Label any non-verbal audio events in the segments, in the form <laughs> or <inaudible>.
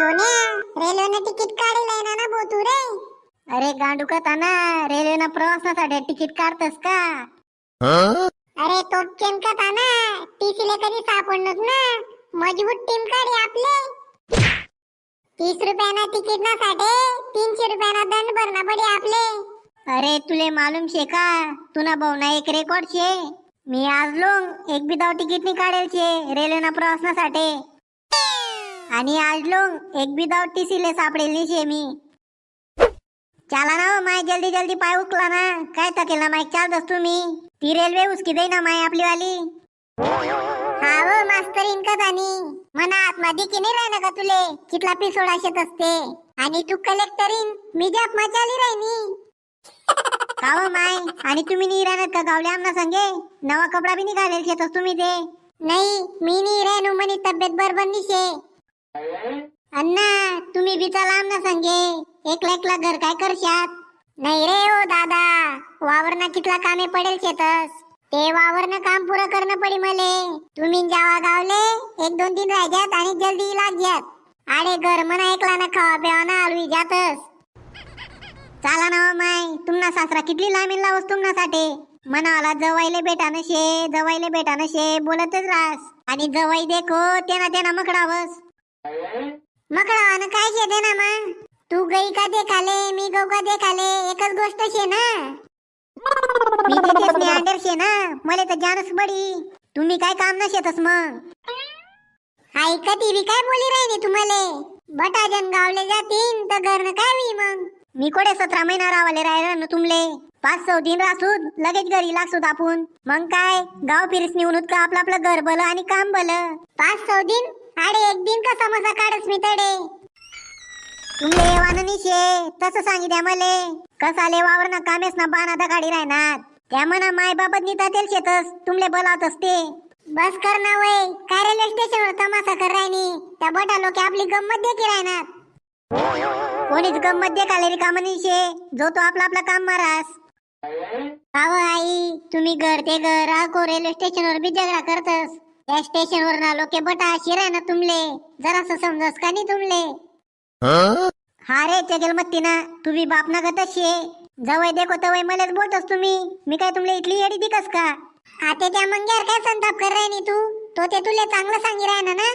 सोन्या रेल्वेनं तिकीट काढलंय ना ना भाऊ तू रे? अरे गांडू का ना रेल्वेनं प्रवासासाठी तिकीट काढतस का? अरे तो केम का ना टीसीले कधी सापडलोच ना? मजबूत टीम काढी आपले. तीस रुपयाना तिकीट ना साठे तीनशे रुपयाना दंड भरणा पडे आपले. अरे तुले मालूम शे का? तुना भाऊना एक रेकॉर्ड शे. मी आज लोंग एक बी दाव तिकीट नाही काढेल शे रेल्वेना प्रवासनासाठी आणि आज लोग एक बी दाव टीसीले सापडेल शे मी. चला ना हो माय जल्दी जल्दी पाय उकला ना. काय तकेल ना माय चाल दस तुम्ही ती रेल्वे उसकी दे ना माय आपली वाली हा हो मास्तर इनकत आणि. मना आतमध्ये की नाही राहणार का तुले? कितला पी शेत असते. आणि तू कलेक्टरीन मी जाप मचाली राहिनी. <laughs> का हो माय? आणि तुम्ही नाही राहणार का गावले आमना संगे? नवा कपडा बी निघालेल शेतस तुम्ही ते. नाही मी नाही राहणू म्हणे तब्येत बरोबर निशे अण्णा तुम्ही बी चला ना संगे. एकला एकला घर काय करशात? नाही रे ओ दादा. वावरना कितला कामे पडेल शेतस. ते वावरनं काम पुरं करणं पडी मले. तुम्ही जावा गावले एक दोन दिन राहिजात आणि जल्दी लागजात अरे घर म्हणा एकला ना खावा प्यावा ना आलवी जातस. चाला ना हो माय तुमना सासरा कितली लांबीन लावस तुमनासाठी मनाला जवायले बेटा नशे जवायले बेटा नशे बोलतच रास आणि जवाई देखो तेना तेना मकडावस. मकडावानं काय शे दे ना मग तू गई का देखाले मी गौ का देखाले? एकच गोष्ट शे ना? मी तिथेच मी अंडर शे ना? मले तर जानच बडी तुम्ही काय काम न शेतस मग? हाय कधी बी काय बोली राहिली तुम्हाला? बटाजन गावले जातीन तर घरनं काय होई मग? मी कोडे सतरा महिना रावले राहिले ना तुमले? पाच सौ दिन रासूत लगेच घरी लागसूद आपण मग काय? गाव फिरस निवडून का आपलं आपलं घर बल आणि काम बल पाच सौ दिन अरे एक दिन कसा मजा काढस मी तडे. तुमले येवानं निशे तसं द्या मले. कसाले वावर ना कामेस ना बाना दगाडी राहणार. त्या म्हणा माय बाबत निता तेल शेतस तुमले बोलावत ते. बस कर ना वय काय रेल्वे स्टेशनवर तमाशा कर राहिनी. त्या बटा लोक आपली गंमत देखी राहणार. कोणीच गंमत देखाले रिकामा निशे जो तो आपला आपला काम मारास. आव आई तुम्ही घर ते घर आको रेल्वे स्टेशनवर बी झगडा करतस. त्या स्टेशन वरून आलो के बटा शिराय ना तुमले. जरासं समजस का नाही तुमले? हा रे चगेल मत्ती ना तुम्ही बाप ना गतच शे जवळ देखो तवय मलाच बोलतोस तुम्ही. मी काय तुमले इटली येडी दिकस का? आते त्या मंग्यावर काय संताप कर राय नी तू? तो ते तुले चांगलं सांगी राय ना? ना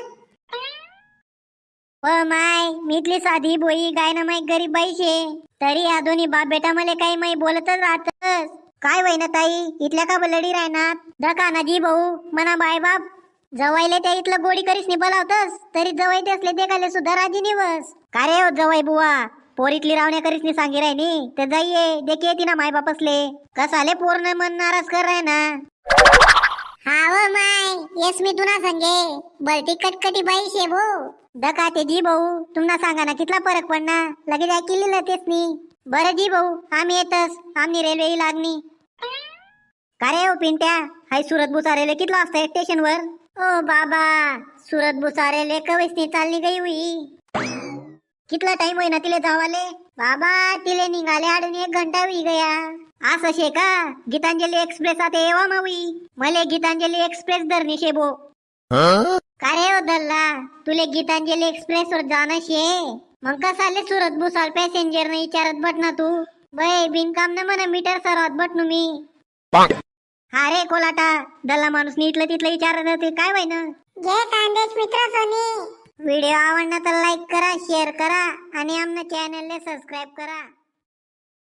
ओ माय मी इथली साधी बोई गाय ना माय गरीब बाई शे तरी या दोन्ही बाप बेटा मले काही माई बोलतच राहतस. काय वय ना ताई इथल्या का बलडी राहणार दका ना जी भाऊ मना बाय बाप. जवायले त्या इथलं गोडी करीस नि बोलावतस तरी जवाई तेसले देखाले सुद्धा राजी निवस का रे हो जवाई बुवा? पोरीतली रावण्या करीस नि सांगी राय नी? ते जाईये देखे येते ना माय बापसले कसाले पूर्ण मन नाराज कर राय ना? हा व माय येस मी तुना सांगे. बलती कटकटी बाई शे भो. दका ते जी भाऊ तुम्हाला सांगा ना कितला फरक पडणार लगेच ऐकलेलं तेच नी. बरं जी भाऊ आम्ही येतस आम्ही रेल्वे ही लागणी का रे हो पिंट्या? हाय सुरत बुसारेले कितला वाजता स्टेशनवर ओ बाबा सुरत बुसारेले कवयसनी चालली गई हुई. कितला टाइम होईना तिले जावाले? बाबा तिले निघाले आडून एक घंटा होई गया. असं शे का? गीतांजली एक्सप्रेस आता येवा मवी. मले गीतांजली एक्सप्रेस धरणी शे भो. का रे हो दल्ला? तुले गीतांजली एक्सप्रेस वर जाणं शे? मग कसाले सुरत बुसाल पॅसेंजर ने विचारत बट ना तू? बय बिनकाम न म्हणा मीटर सरवत बट मी. हा रे कोलाटा दल्ला माणूस नीटलं तिथलं विचारत होते काय वय ना जय कांदेश मित्र सोनी. व्हिडिओ आवडला तर लाईक करा शेअर करा आणि आमच्या चॅनलला सबस्क्राईब करा.